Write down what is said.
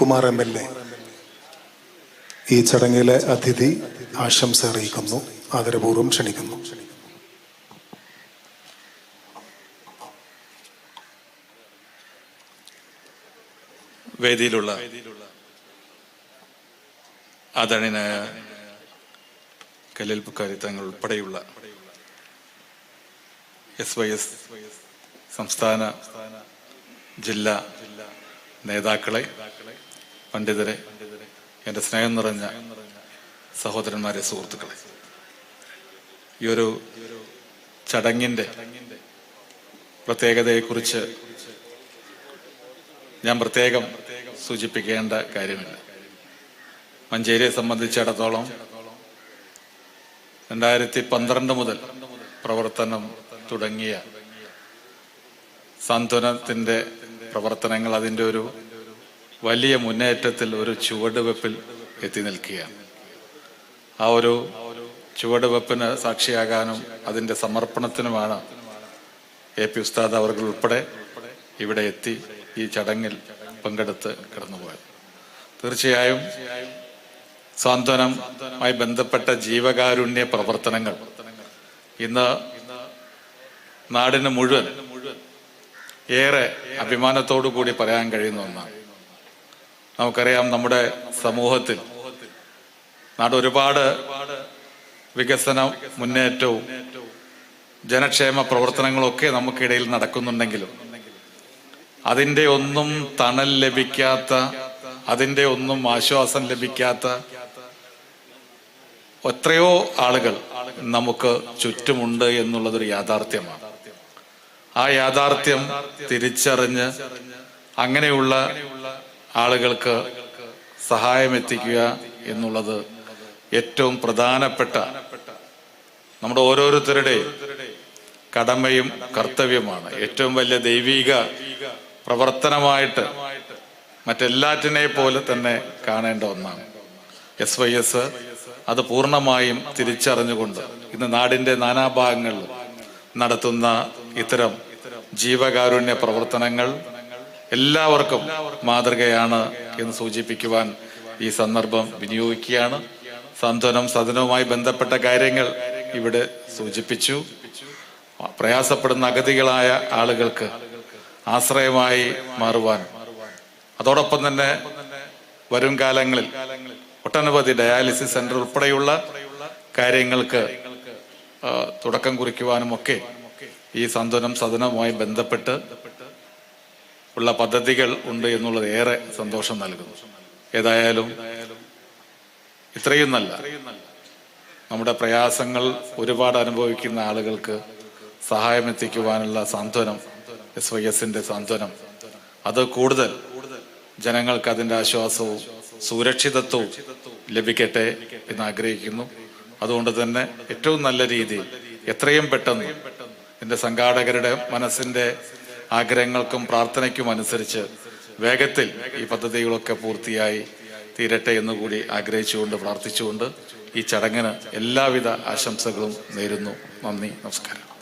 Kumar M L A ഈ ചടങ്ങിലെ അതിഥി ആശംസ അറിയിക്കുന്നു. ആദരപൂർവം ക്ഷണിക്കുന്നു. വേദിയിലുള്ള ആദരണീയനായ കല്ലിൽ പുക്കാരി തങ്ങൾ ഉൾപ്പെടെയുള്ള എസ് വൈ എസ് സംസ്ഥാന ജില്ലാ നേതാക്കളെ പണ്ഡിതരെ എന്റെ സ്നേഹം നിറഞ്ഞ സഹോദരന്മാരെ സുഹൃത്തുക്കളെ. ഈ ഒരു ചടങ്ങിന്റെ പ്രത്യേകതയെക്കുറിച്ച് ഞാൻ പ്രത്യേകം സൂചിപ്പിക്കേണ്ട കാര്യമില്ല. മഞ്ചേരിയെ സംബന്ധിച്ചിടത്തോളം രണ്ടായിരത്തി പന്ത്രണ്ട് മുതൽ പ്രവർത്തനം തുടങ്ങിയ സാന്ത്വനത്തിന്റെ പ്രവർത്തനങ്ങൾ അതിന്റെ ഒരു വലിയ മുന്നേറ്റത്തിൽ ഒരു ചുവടുവെപ്പിൽ എത്തി നിൽക്കുകയാണ്. ആ ഒരു ചുവടുവെപ്പിന് സാക്ഷിയാകാനും അതിന്റെ സമർപ്പണത്തിനുമാണ് എ പി ഉസ്താദ് അവർകൾ ഉൾപ്പെടെ ഇവിടെ എത്തി ഈ ചടങ്ങിൽ പങ്കെടുത്ത് കടന്നുപോയത്. തീർച്ചയായും സാന്ത്വനമായി ബന്ധപ്പെട്ട ജീവകാരുണ്യ പ്രവർത്തനങ്ങൾ ഇന്ന് നാടിന് മുഴുവൻ ഏറെ അഭിമാനത്തോടു കൂടി പറയാൻ കഴിയുന്ന ഒന്നാണ്. നമുക്കറിയാം നമ്മുടെ സമൂഹത്തിൽ നാട് ഒരുപാട് വികസന മുന്നേറ്റവും ജനക്ഷേമ പ്രവർത്തനങ്ങളൊക്കെ നമുക്കിടയിൽ നടക്കുന്നുണ്ടെങ്കിലും അതിന്റെ ഒന്നും തണൽ ലഭിക്കാത്ത അതിന്റെ ഒന്നും ആശ്വാസം ലഭിക്കാത്ത എത്രയോ ആളുകൾ നമുക്ക് ചുറ്റുമുണ്ട് എന്നുള്ളതൊരു യാഥാർത്ഥ്യമാണ്. ആ യാഥാർത്ഥ്യം തിരിച്ചറിഞ്ഞ് അങ്ങനെയുള്ള ആളുകൾക്ക് സഹായം എത്തിക്കുക എന്നുള്ളത് ഏറ്റവും പ്രധാനപ്പെട്ട നമ്മുടെ ഓരോരുത്തരുടെയും കടമയും കർത്തവ്യമാണ്. ഏറ്റവും വലിയ ദൈവീക പ്രവർത്തനമായിട്ട് മറ്റെല്ലാറ്റിനെ പോലെ തന്നെ കാണേണ്ട ഒന്നാണ്. എസ് വൈ എസ് അത് പൂർണമായും തിരിച്ചറിഞ്ഞുകൊണ്ട് ഇന്ന് നാടിന്റെ നാനാഭാഗങ്ങളിൽ നടത്തുന്ന ഇത്തരം ജീവകാരുണ്യ പ്രവർത്തനങ്ങൾ എല്ലാവർക്കും മാതൃകയാണ് എന്ന് സൂചിപ്പിക്കുവാൻ ഈ സന്ദർഭം വിനിയോഗിക്കുകയാണ്. സാന്ത്വനം സദനവുമായി ബന്ധപ്പെട്ട കാര്യങ്ങൾ ഇവിടെ സൂചിപ്പിച്ചു. പ്രയാസപ്പെടുന്ന അഗതികളായ ആളുകൾക്ക് ആശ്രയമായി മാറുവാൻ. അതോടൊപ്പം തന്നെ വരും കാലങ്ങളിൽ ഒട്ടനവധി ഡയാലിസിസ് സെന്റർ ഉൾപ്പെടെയുള്ള കാര്യങ്ങൾക്ക് തുടക്കം കുറിക്കുവാനും ഒക്കെ ഈ സന്തനം സദനവുമായി ബന്ധപ്പെട്ട് ഉള്ള പദ്ധതികൾ ഉണ്ട് എന്നുള്ളത് ഏറെ സന്തോഷം നൽകുന്നു. ഏതായാലും ഇത്രയും നല്ല നമ്മുടെ പ്രയാസങ്ങൾ ഒരുപാട് അനുഭവിക്കുന്ന ആളുകൾക്ക് സഹായം എത്തിക്കുവാനുള്ള സാന്ത്വനം എസ് വൈ എസിന്റെ സാന്ത്വനം. അത് കൂടുതൽ ജനങ്ങൾക്ക് അതിന്റെ ആശ്വാസവും സുരക്ഷിതത്വവും ലഭിക്കട്ടെ എന്ന് ആഗ്രഹിക്കുന്നു. അതുകൊണ്ട് തന്നെ ഏറ്റവും നല്ല രീതിയിൽ എത്രയും പെട്ടെന്ന് എന്റെ സംഘാടകരുടെ മനസ്സിന്റെ ആഗ്രഹങ്ങൾക്കും പ്രാർത്ഥനയ്ക്കും അനുസരിച്ച് വേഗത്തിൽ ഈ പദ്ധതികളൊക്കെ പൂർത്തിയായി തീരട്ടെ എന്ന് കൂടി ആഗ്രഹിച്ചുകൊണ്ട് പ്രാർത്ഥിച്ചുകൊണ്ട് ഈ ചടങ്ങിന് എല്ലാവിധ ആശംസകളും നേരുന്നു. നന്ദി നമസ്കാരം.